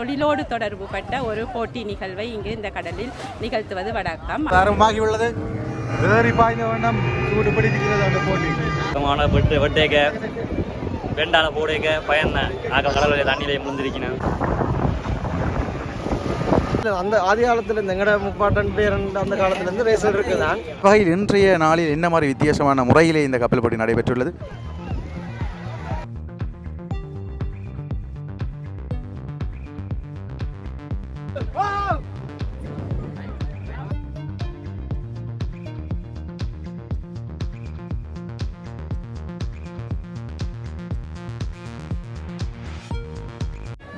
தொழிலோடு தொடர்பு பட்ட ஒரு போட்டி நிகழ்வை இங்கு இந்த கடலில் நிகழ்த்துவது வழக்கம். ஆரம்பமாகியுள்ளது ஏறி பாய்ந்த வண்ணம் சூடு பிடிக்கிறது அந்த போட்டி. வெட்டு வெட்டேக்க வெண்டான போடேக்க ஆக்கள் கடலில் தண்ணியிலே முந்திருக்கணும் அந்த ஆதி காலத்தில் இந்த எங்கட முப்பாட்டன் பேர் அந்த காலத்துலேருந்து ரேசர் இருக்குதான். இன்றைய நாளில் என்ன மாதிரி வித்தியாசமான முறையிலே இந்த கப்பல் போட்டி நடைபெற்றுள்ளது?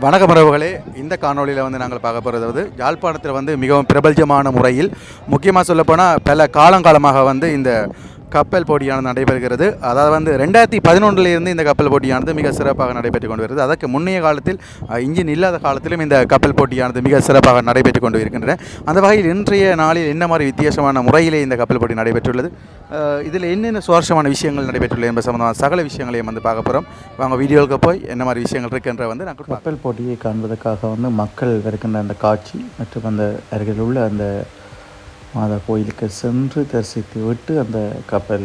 வணக்க உறவுகளே. இந்த காணொளியில் வந்து நாங்கள் பார்க்க போகிறது வந்து யாழ்ப்பாணத்தில் வந்து மிகவும் பிரபல்யமான முறையில் முக்கியமாக சொல்லப்போனால் பல காலங்காலமாக வந்து இந்த கப்பல் போட்டியானது நடைபெறுகிறது. அதாவது வந்து ரெண்டாயிரத்தி பதினொன்றிலிருந்து இந்த கப்பல் போட்டியானது மிக சிறப்பாக நடைபெற்று கொண்டு வருகிறது. அதற்கு முன்னைய காலத்தில் இன்ஜின் இல்லாத காலத்திலும் இந்த கப்பல் போட்டியானது மிக சிறப்பாக நடைபெற்று கொண்டு இருக்கின்றன. அந்த வகையில் இன்றைய நாளில் என்ன மாதிரி வித்தியாசமான முறையிலே இந்த கப்பல் போட்டி நடைபெற்றுள்ளது? இதில் என்னென்ன சுவாரஸ்யமான விஷயங்கள் நடைபெற்றுள்ளது என்பது சம்பந்தமான சகல விஷயங்களையும் வந்து பார்க்க போகிறோம் வாங்க வீடியோவுக்கு போய் என்ன மாதிரி விஷயங்கள் இருக்குன்ற வந்து நாங்கள் கப்பல் போட்டியை காண்பதற்காக வந்து மக்கள் வருகின்ற அந்த காட்சி மற்றும் அந்த அருகில் உள்ள அந்த மாதா கோயிலுக்கு சென்று தரிசித்து விட்டு அந்த கப்பல்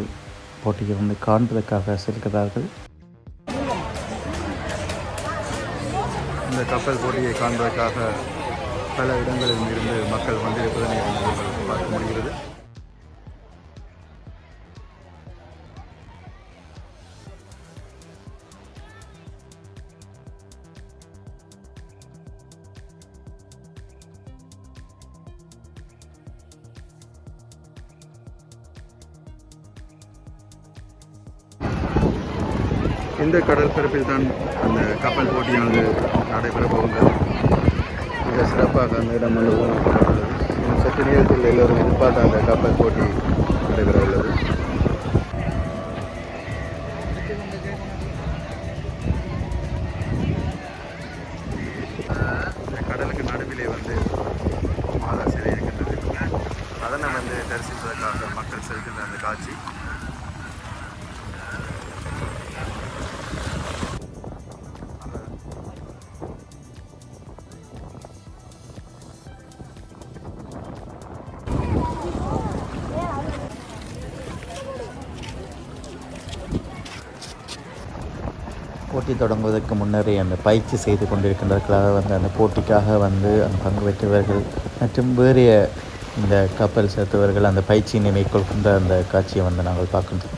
போட்டியை வந்து காண்பதற்காக செல்கிறார்கள். இந்த கப்பல் போட்டியை காண்பதற்காக பல இடங்களில் இருந்து மக்கள் வந்திருப்பதனை பார்க்க முடிகிறது. இந்த கடற்பரப்பில் தான் அந்த கப்பல் போட்டியானது நடைபெற போகிறது மிக சிறப்பாக அந்த இடம் வந்து இன்னும் சற்று நேரத்தில் எல்லோரும் எதிர்பார்த்த அந்த கப்பல் போட்டி நடைபெற உள்ளது. கடலுக்கு நடுவிலே வந்து மாதா சிலை இருக்கின்றது. அதனை வந்து தரிசிப்பதற்காக மக்கள் செல்கின்ற அந்த காட்சி. போட்டி தொடங்குவதற்கு முன்னரே அந்த பயிற்சி செய்து கொண்டிருக்கின்றார்களாக வந்து அந்த போட்டிக்காக வந்து அந்த பங்கு பெற்றவர்கள் மற்றும் வேறைய இந்த கப்பல் செலுத்துவர்கள் அந்த பயிற்சியினை மேற்கொள்கின்ற அந்த காட்சியை வந்து நாங்கள் பார்க்கின்றோம்.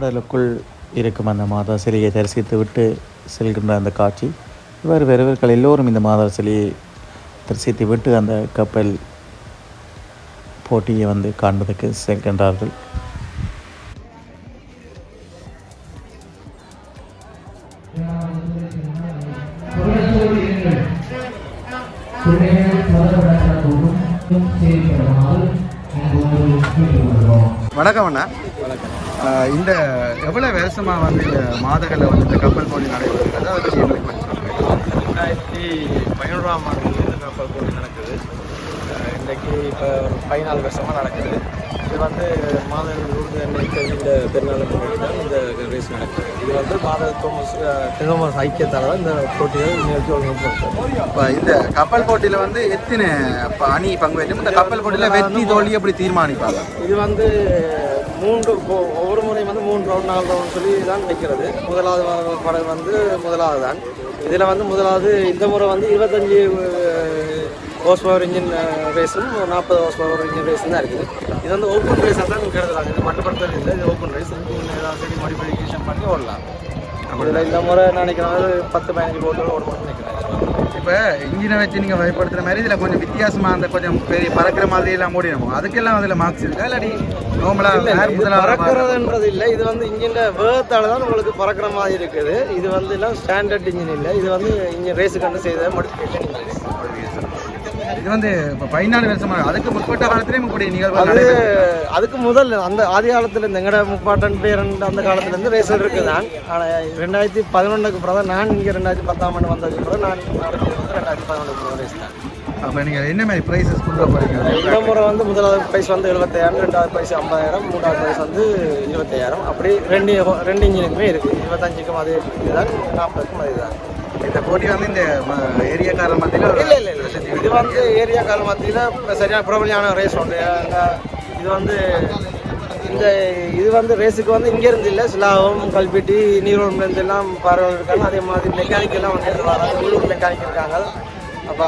கடலுக்குள் இருக்கும் அந்த மாதா சிலையை தரிசித்து விட்டு செல்கின்ற அந்த காட்சி இவ்வாறு வெறுவர்கள் எல்லோரும் இந்த மாதா சிலையை தரிசித்து விட்டு அந்த கப்பல் போட்டியை வந்து காண்பதற்கு செல்கின்றார்கள். வணக்கம் அண்ணா. இந்த எவ்வளோ வருஷமாக வந்து இந்த வந்து இந்த கப்பல் போட்டி நடைபெறுகிறது அதை பற்றி எங்களுக்கு கொஞ்சம் ரெண்டாயிரத்தி பதினோராம் ஆண்டு இந்த கப்பல் போட்டி நடக்குது. இன்றைக்கு இப்போ ஒரு பதினாலு வருஷமாக நடக்குது. வந்து அன்னைக்கு இந்த பெருநாள் முன்னாடி தான் இந்த ரேஸ் நடக்குது. இது வந்து மாத தோமஸ் தினமஸ் ஐக்கியத்தால் தான் இந்த போட்டிகள் நிகழ்ச்சி இப்போ இந்த கப்பல் போட்டியில் வந்து எத்தனை இப்போ அணி பங்கு பெற்றும் இந்த கப்பல் போட்டியில் வெற்றி தோல்வி எப்படி தீர்மானிப்பாங்க? இது வந்து மூன்று ஒவ்வொரு முறையும் வந்து மூன்று ரவுண்ட் நாலு ரவுண்ட் சொல்லி தான் நிற்கிறது முதலாவது படம் வந்து முதலாவது தான் இதில் வந்து முதலாவது இந்த முறை வந்து இருபத்தஞ்சி ஹோஸ் பவர் இன்ஜின் ரேஸும் நாற்பது ஹோஸ் பவர் இன்ஜின் ரேஸும் தான் இருக்குது. இது வந்து ஓப்பன் ரேஸாக தான் கருதுறாங்க இது மட்டுப்படுத்தல் இல்லை. இது ஓப்பன் ரேஸ் ஏதாவது மாடிஃபிகேஷன் பண்ணி ஓடலாம். இதில் இந்த முறை நான் நினைக்கிறேன். பத்து பதினஞ்சு போட்டு ஓடணும்னு நினைக்கிறேன். இப்போ இன்ஜினை வச்சு நீங்கள் பயப்படுத்துகிற மாதிரி இதில் கொஞ்சம் வித்தியாசமாக அந்த கொஞ்சம் பெரிய பறக்கிற மாதிரி எல்லாம் ஓடிடும்? அதுக்கெல்லாம் அதில் மார்க்ஸ் இருக்கா? இல்லாட்டி நார்மலாக பறக்கிறதுன்றது இல்லை. இது வந்து இன்ஜின் வேகத்தால தான் உங்களுக்கு பறக்கிற மாதிரி இருக்குது. இது வந்து எல்லாம் ஸ்டாண்டர்ட் இன்ஜின் இல்லை. இது வந்து இன்ஜின் ரேஸு கண்டு செய்த மோடிஃபிகேஷன் இது வந்து இப்போ பதினாலு வருஷமாக அதுக்கு முற்பட்ட காலத்திலேயும் இப்படி நிகழ்வு அது அதுக்கு முதல் அந்த ஆதி காலத்துல இந்த எங்கட முப்பாட்டன் பேர் அந்த காலத்துல இருந்து ரேசர் இருக்கு. தான் ஆனால் ரெண்டாயிரத்தி பதினொன்றுக்கு தான் நான் இங்கே ரெண்டாயிரத்தி பத்தாம் ஆண்டு வந்ததுக்கு அப்புறம் நான் ரெண்டாயிரத்தி பதினொன்றுக்கு ரேஸ் தான். அப்போ நீங்கள் என்ன மாதிரி ப்ரைஸஸ் கொண்டு போகிறீங்க இந்த முறை வந்து முதலாவது ப்ரைஸ் வந்து எழுபத்தாயிரம் ரெண்டாவது ப்ரைஸ் ஐம்பதாயிரம் மூணாவது ப்ரைஸ் வந்து இருபத்தாயிரம் அப்படி ரெண்டு ரெண்டு இன்ஜினுக்குமே இருக்குது இருபத்தஞ்சுக்கும் அது இதுதான் நாற்பதுக்கும் அதுதான் இந்த போட்டி வந்து இந்த ஏரியாக்காரர் மத்தியில் இல்லை இல்லை இல்லை. இது வந்து ஏரியா கால் மத்தியில் சரியான பிரபலியான ரேஸ் உண்டு. இது வந்து இந்த இது வந்து ரேஸுக்கு வந்து இங்கேருந்து இல்லை சிலாவம் கல்பெட்டி நீரோம்லேருந்து எல்லாம் பறவை இருக்காங்க. அதே மாதிரி மெக்கானிக் எல்லாம் வந்து வராங்க உள்ளூர் மெக்கானிக் இருக்காங்க. அப்போ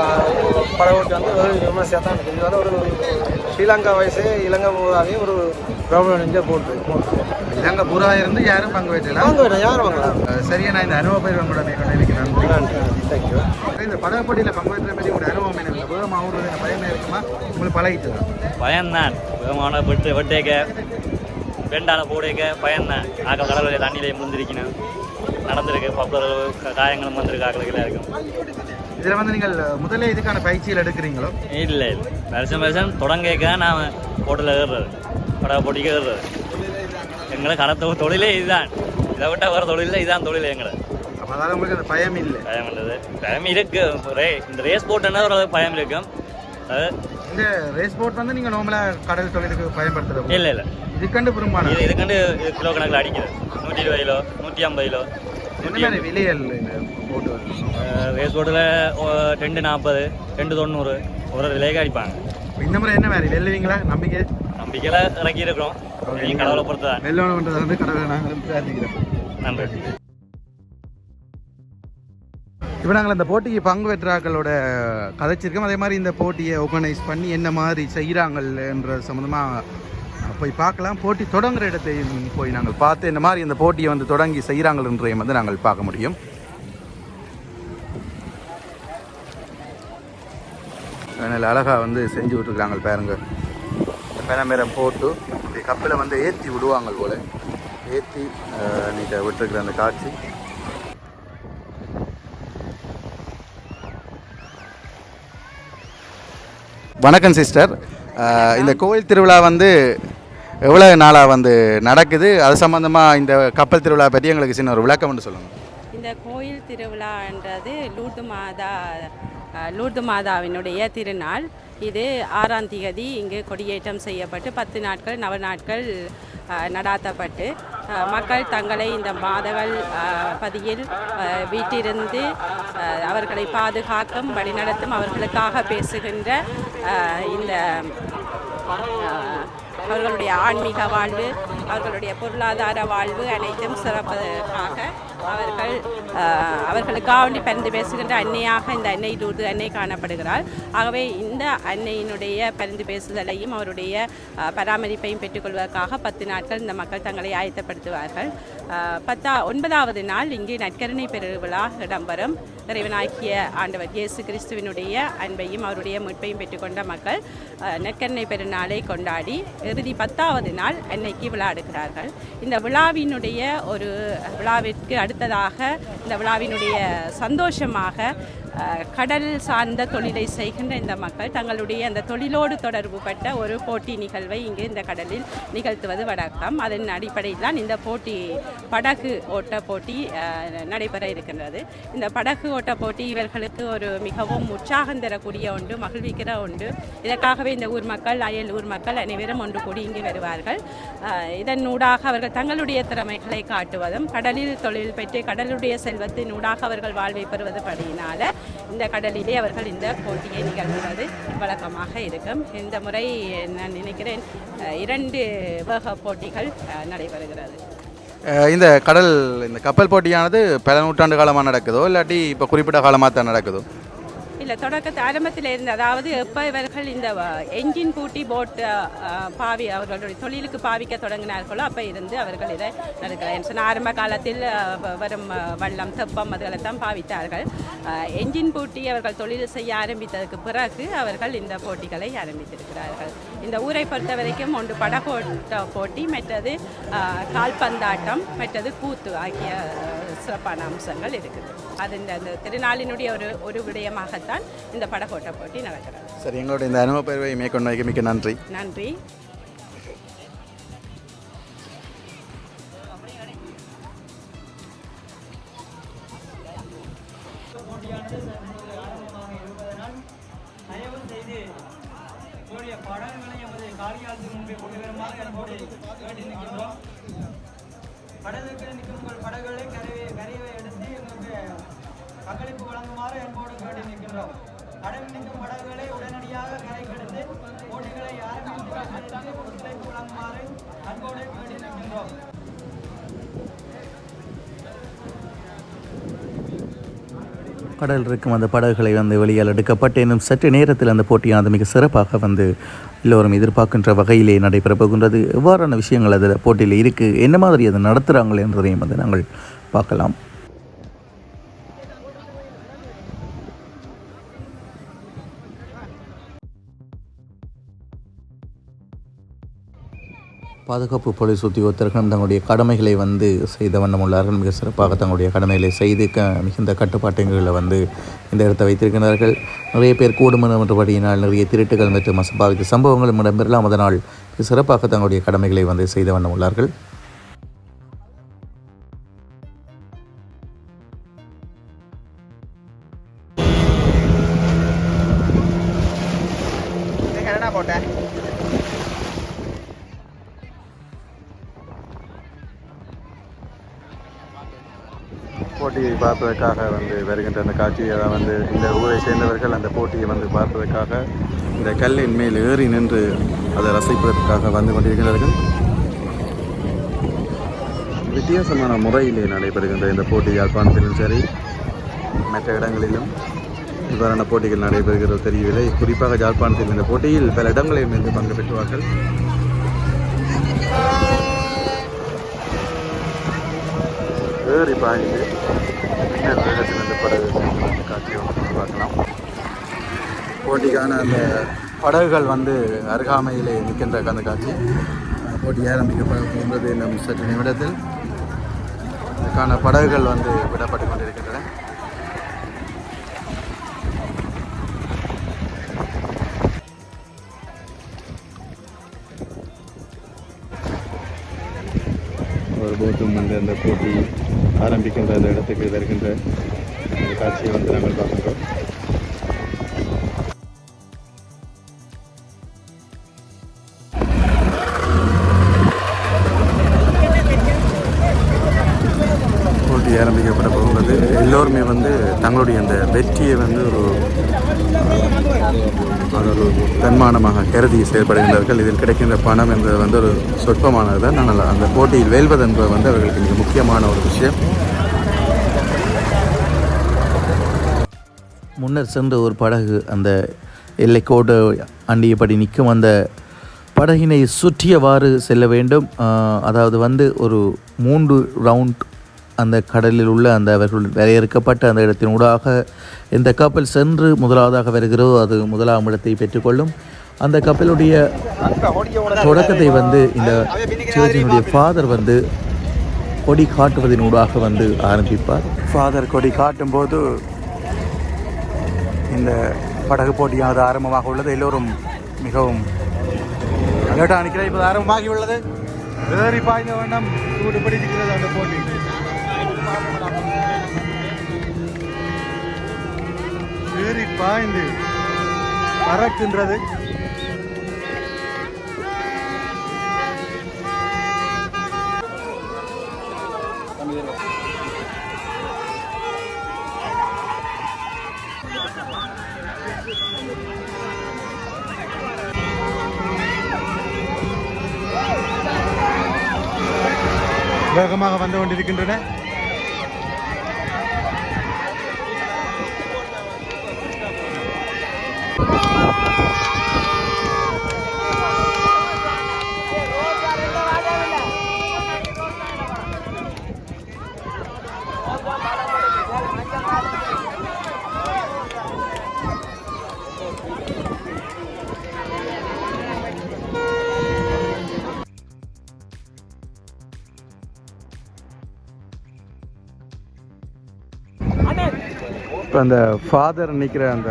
படவோட்டு வந்து ஒரு விமர்சையாக தான் இருக்குது. இது வந்து ஒரு ஸ்ரீலங்கா வயசு இலங்கை மூதாவையும் ஒரு பிரபலம் இங்கே போட்டு இலங்கை பூரா இருந்து யாரும் பங்கு பெற்றலாம் வாங்க வேணும் யார் வாங்கலாம் சரியா நான் இந்த அனுபவ மேற்கொண்டு இருக்கிறேன் நன்றி தேங்க்யூ இந்த அனுபவம் வேகமாக எனக்கு பயமே இருக்குமா? உங்களுக்கு பழகிட்டு தான் பயம்தான். வேகமான வெட்டு வெட்டேக்க வெண்டான போடேக்க பயம்தான். ஆக்கள் கடலில் தண்ணியிலே முந்திருக்கணும் நடந்திருக்கு. பப்பளர் காயங்களும் வந்திருக்கு. ஆக்களுக்கு இருக்கும் இதில் வந்து நீங்கள் முதல்ல இதுக்கான பயிற்சியில் எடுக்கிறீங்களோ? இல்லை இல்லை. வருஷம் வருஷம் தொடங்கேக்க நான் போட்டில் ஏறுறது. படா போட்டிக்கு ஏறுறது. எங்களை கடத்த தொழிலே இதுதான். இதை விட்டால் வேறு தொழில் இதுதான் தொழில் எங்களை. அதாவது உங்களுக்கு அந்த பயம் இல்லை. பயம் பண்ணுறது பயம் இருக்கு. ரே இந்த ரேஸ் போட்டுன்னா ஒரு பயம் இருக்கும் அது இந்த ரேஸ் போட் வந்து நீங்கள் நார்மலாக கடல் தொழிலுக்கு பயன்படுத்துறது இல்லை இல்லை. இதுக்கண்டு பெரும்பாலும் இது இதுக்கண்டு இது கிலோ கணக்கில் அடிக்குது. நூற்றி இருபது கிலோ நூற்றி ஐம்பது கிலோ என்ன விலைகள் போட்டு ரேஸ் போட்டில் ரெண்டு நாற்பது ரெண்டு தொண்ணூறு. ஒரு விலைக்கு அடிப்பாங்க. இந்த முறை என்ன மாதிரி? வெல்லுவீங்களா? நம்பிக்கை? நம்பிக்கையில் இறக்கி இருக்கிறோம் நீ கடவுளை பொறுத்து தான் வெல்லணுன்றதை வந்து கடவுளை நாங்கள் பிரார்த்திக்கிறோம். நன்றி. இப்போ நாங்கள் அந்த போட்டிக்கு பங்கு பெற்றாக்களோட கதைச்சிருக்கோம். அதே மாதிரி இந்த போட்டியை ஆர்கனைஸ் பண்ணி என்ன மாதிரி செய்கிறாங்கன்ற சம்மந்தமாக போய் பார்க்கலாம். போட்டி தொடங்குற இடத்தையும் போய் நாங்கள் பார்த்து இந்த மாதிரி இந்த போட்டியை வந்து தொடங்கி செய்கிறாங்கன்றதையும் வந்து நாங்கள் பார்க்க முடியும். அதனால் அழகாக வந்து செஞ்சு விட்ருக்குறாங்க பாருங்க. பெனமரம் போட்டு கப்பில் வந்து ஏற்றி விடுவாங்க போல். ஏற்றி நீங்கள் விட்டுருக்குற அந்த காட்சி. வணக்கம் சிஸ்டர். இந்த கோயில் திருவிழா வந்து எவ்வளோ நாளாக வந்து நடக்குது? அது சம்மந்தமாக இந்த கப்பல் திருவிழா பற்றி எங்களுக்கு சின்ன ஒரு விளக்கம் ஒன்று சொல்லுங்கள் இந்த கோயில் திருவிழான்றது லூர்து மாதா லூர்து மாதாவினுடைய திருநாள். இது ஆறாம் திகதி இங்கு கொடியேற்றம் செய்யப்பட்டு பத்து நாட்கள் நவ நாட்கள் நடாத்தப்பட்டு மக்கள் தங்களை இந்த மாதவல் பதியில் வீட்டிலிருந்து வீட்டிருந்து அவர்களை பாதுகாக்கும் வழிநடத்தும் அவர்களுக்காக பேசுகின்ற இந்த அவர்களுடைய ஆன்மீக வாழ்வு அவர்களுடைய பொருளாதார வாழ்வு அனைத்தும் சிறப்பதற்காக அவர்கள் அவர்களுக்காக வேண்டி பரிந்து பேசுகின்ற அன்னையாக இந்த அன்னை தூது அன்னை காணப்படுகிறாள். ஆகவே இந்த அன்னையினுடைய பரிந்து பேசுதலையும் அவருடைய பராமரிப்பையும் பெற்றுக்கொள்வதற்காக பத்து நாட்கள் இந்த மக்கள் தங்களை ஆயத்தப்படுத்துவார்கள். பத்தா ஒன்பதாவது நாள் இங்கே நற்கருணை பெருவிழா இடம்பெறும். இறைவனாக்கிய ஆண்டவர் இயேசு கிறிஸ்துவினுடைய அன்பையும் அவருடைய மீட்பையும் பெற்றுக்கொண்ட மக்கள் நற்கருணை பெருநாளை கொண்டாடி இறுதி பத்தாவது நாள் அன்னைக்கு விளையாடுகிறார்கள் இந்த விழாவினுடைய ஒரு விழாவிற்கு அடுத்ததாக இந்த விழாவினுடைய சந்தோஷமாக கடல் சார்ந்த தொழிலை செய்கின்ற இந்த மக்கள் தங்களுடைய அந்த தொழிலோடு தொடர்புபட்ட ஒரு போட்டி நிகழ்வை இங்கு இந்த கடலில் நிகழ்த்துவது வழக்கம். அதன் அடிப்படையில் தான் இந்த போட்டி படகு ஓட்ட போட்டி நடைபெற இருக்கின்றது. இந்த படகு ஓட்ட போட்டி இவர்களுக்கு ஒரு மிகவும் உற்சாகம் தரக்கூடிய ஒன்று மகிழ்விக்கிற ஒன்று. இதற்காகவே இந்த ஊர் மக்கள் அயல் ஊர் மக்கள் அனைவரும் ஒன்று கூடி இங்கு வருவார்கள். இதன் ஊடாக அவர்கள் தங்களுடைய திறமைகளை காட்டுவதும் கடலில் தொழில் பெற்று கடலுடைய செல்வத்தின் ஊடாக அவர்கள் வாழ்வை பெறுவது படியினால் இந்த கடலிலே அவர்கள் இந்த போட்டியை நிகழ்த்துவது வழக்கமாக இருக்கும். இந்த முறை நான் நினைக்கிறேன் இரண்டு வேக போட்டிகள் நடைபெறுகிறது. இந்த கடல் இந்த கப்பல் போட்டியானது பல நூற்றாண்டு காலமாக நடக்குதோ இல்லாட்டி இப்போ குறிப்பிட்ட காலமாக தான் நடக்குதோ? இல்லை தொடக்கத்து ஆரம்பத்தில் இருந்து அதாவது எப்போ இவர்கள் இந்த என்ஜின் பூட்டி போட் பாவி அவர்களுடைய தொழிலுக்கு பாவிக்க தொடங்கினார்களோ அப்போ இருந்து அவர்கள் இதை நடக்கிறேன் சொன்ன ஆரம்ப காலத்தில் வரும் வள்ளம் தெப்பம் அதுகள்தான் பாவித்தார்கள். என்ஜின் பூட்டி அவர்கள் தொழில் செய்ய ஆரம்பித்ததுக்கு பிறகு அவர்கள் இந்த போட்டிகளை ஆரம்பித்திருக்கிறார்கள். இந்த ஊரை பொறுத்த வரைக்கும் ஒன்று படகோட்ட போட்டி மற்றது கால்பந்தாட்டம் மற்றது கூத்து ஆகிய சிறப்பான அம்சங்கள் இருக்குது. அது இந்த இந்த திருநாளினுடைய ஒரு ஒரு விடயமாகத்தான் இந்த படகோட்ட போட்டி நடக்கிறது. சரி எங்களுடைய இந்த அனுபவ பெருவை மேற்கொண்டு வைக்க மிக்க நன்றி. நன்றி. படங்களை எமது காரியாலயத்தின் முன்பே கொண்டு வருமாறு அன்போடு வேண்டி நிற்கின்றோம் படகுக்கு கடல் இருக்கும். அந்த படகுகளை வந்து வெளியால் எடுக்கப்பட்டு இன்னும் சற்று நேரத்தில் அந்த போட்டியானது மிக சிறப்பாக வந்து எல்லோரும் எதிர்பார்க்கின்ற வகையிலே நடைபெறப் போகின்றது எவ்வாறான விஷயங்கள் அதில் போட்டியில் இருக்குது என்ன மாதிரி அதை நடத்துகிறாங்களே என்றதையும் வந்து நாங்கள் பார்க்கலாம். பாதுகாப்பு போலீஸ் உத்தியோகத்தர்களும் தங்களுடைய கடமைகளை வந்து செய்த வண்ணம் உள்ளார்கள். மிக சிறப்பாக தங்களுடைய கடமைகளை செய்து க மிகுந்த கட்டுப்பாட்டுகளில் வந்து இந்த இடத்தை வைத்திருக்கிறார்கள் நிறைய பேர் கூடுமன்றபடியினால் நிறைய திருட்டுகள் மற்றும் அசம்பாவித்த சம்பவங்களும் இடம்பெறலாம். அதனால் மிக சிறப்பாக தங்களுடைய கடமைகளை வந்து செய்த வண்ணம் உள்ளார்கள் போட்டியை பார்ப்பதற்காக வந்து வருகின்ற அந்த காட்சியை தான் வந்து இந்த ஊரை சேர்ந்தவர்கள் அந்த போட்டியை வந்து பார்ப்பதற்காக இந்த கல்லின் மேல் ஏறி நின்று அதை ரசிப்பதற்காக வந்து கொண்டிருக்கிறார்கள் வித்தியாசமான முறையிலே நடைபெறுகின்ற இந்த போட்டி யாழ்ப்பாணத்திலும் சரி மற்ற இடங்களிலும் இவ்வாறான போட்டிகள் நடைபெறுகிறது தெரியவில்லை. குறிப்பாக யாழ்ப்பாணத்தில் இந்த போட்டியில் பல இடங்களில் இருந்து பங்கு பெற்றுவார்கள். ஏறி பாய்ந்து பின்னர் வேகத்தில் இந்த படகு காட்சியை பார்க்கலாம். போட்டிக்கான அந்த படகுகள் வந்து அருகாமையிலே நிற்கின்ற அந்த காட்சி. போட்டி ஆரம்பிக்கப்பட இன்னும் சற்று நிமிடத்தில். அதுக்கான படகுகள் வந்து விடப்பட்டு கொண்டிருக்கின்றன. ஒரு போட்டும் வந்து அந்த போட்டி ஆரம்பிக்கின்ற அந்த இடத்துக்கு வருகின்ற அந்த காட்சியை வந்து நாங்கள் பார்க்கின்றோம். போட்டி ஆரம்பிக்கப்பட போகிறது எல்லோருமே வந்து தங்களுடைய அந்த வெற்றியை வந்து ஒரு அது ஒரு பணமாக கருதி செயல்படுகின்றார்கள். இதில் கிடைக்கின்ற பணம் என்பது வந்து ஒரு சொற்பமானது தான் ஆனால் அந்த போட்டியில் வெல்வது என்பது வந்து அவர்களுக்கு மிக முக்கியமான ஒரு விஷயம். முன்னர் சென்ற ஒரு படகு அந்த எல்லைக்கோடு அண்டியபடி நிற்கும் அந்த படகினை சுற்றியவாறு செல்ல வேண்டும். அதாவது வந்து ஒரு மூன்று ரவுண்ட் அந்த கடலில் உள்ள அந்த அவர்கள் வரையறுக்கப்பட்ட அந்த இடத்தின் ஊடாக எந்த கப்பல் சென்று முதலாவதாக வருகிறதோ அது முதலாம் இடத்தை பெற்றுக்கொள்ளும். அந்த கப்பலுடைய தொடக்கத்தை வந்து இந்த சர்ச்சினுடைய ஃபாதர் வந்து கொடி காட்டுவதன் ஊடாக வந்து ஆரம்பிப்பார். ஃபாதர் கொடி காட்டும்போது இந்த படகு போட்டியானது ஆரம்பமாக உள்ளது. எல்லோரும் மிகவும் அலர்ட்டாக நிற்கிற இப்போது ஆரம்பமாகி உள்ளது. வேறு பாய்ந்த வண்ணம் சூடு பிடிக்கிறது அந்த போட்டி. வேறு பாய்ந்து பறக்கின்றது. வேகமாக வந்து கொண்டிருக்கின்றன. அந்த ஃபாதர் நிற்கிற அந்த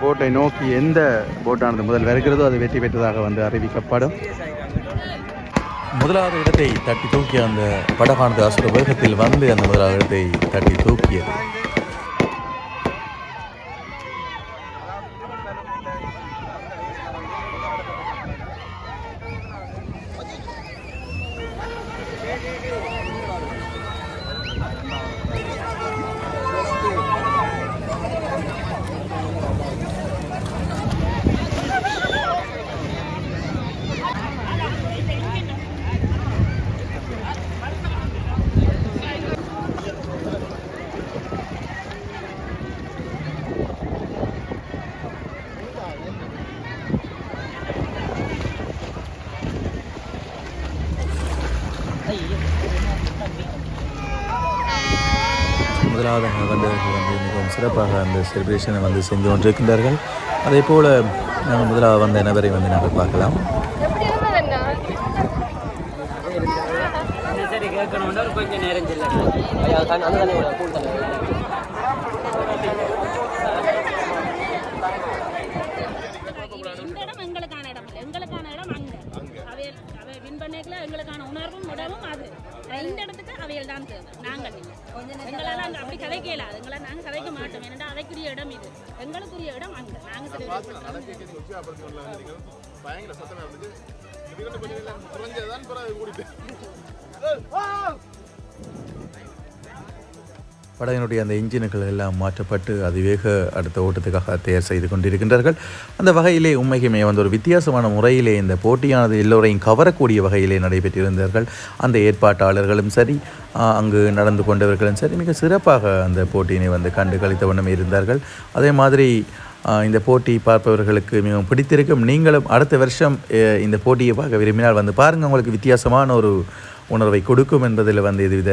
போட்டை நோக்கி எந்த போட்டானது முதல் வருகிறதோ அது வெற்றி பெற்றதாக வந்து அறிவிக்கப்படும். முதலாவது இடத்தை தட்டி தூக்கிய அந்த படகானது அசுர வேகத்தில் வந்து அந்த முதலாவது இடத்தை தட்டி தூக்கியது. இல்லாத வந்தவர்கள் வந்து மிகவும் சிறப்பாக அந்த செலிப்ரேஷனை வந்து செஞ்சு கொண்டிருக்கின்றார்கள். அதே போல் நாங்கள் முதலாக வந்த நபரை வந்து நாங்கள் பார்க்கலாம். கொஞ்சம் எங்களுக்கான இடம் எங்களுக்கான இடம் அவை வின் எங்களுக்கான உணர்வும் உடவும் அது. இந்த இடத்துக்கு அவையல் தான் தேவை. நாங்கள் இல்லை. எங்களால் அங்கே அப்படி கதைக்க இயலாது எங்களை நாங்கள் கதைக்க மாட்டோம். ஏன்னா அவைக்குரிய இடம் இது. எங்களுக்குரிய இடம் அங்க. நாங்கள் சரி படகினுடைய அந்த இன்ஜின்கள் எல்லாம் மாற்றப்பட்டு அதிவேக அடுத்த ஓட்டத்துக்காக தயார் செய்து கொண்டிருக்கின்றார்கள். அந்த வகையிலே உண்மைக்குமே வந்து ஒரு வித்தியாசமான முறையிலே இந்த போட்டியானது எல்லோரையும் கவரக்கூடிய வகையிலே நடைபெற்றிருந்தார்கள். அந்த ஏற்பாட்டாளர்களும் சரி அங்கு நடந்து கொண்டவர்களும் சரி மிக சிறப்பாக அந்த போட்டியினை வந்து கண்டு கழித்த வண்ணம் இருந்தார்கள். அதே மாதிரி இந்த போட்டி பார்ப்பவர்களுக்கு மிகவும் பிடித்திருக்கும் நீங்களும் அடுத்த வருஷம் இந்த போட்டியை பார்க்க விரும்பினால் வந்து பாருங்கள் உங்களுக்கு வித்தியாசமான ஒரு உணர்வை கொடுக்கும் என்பதில் வந்து இதுவித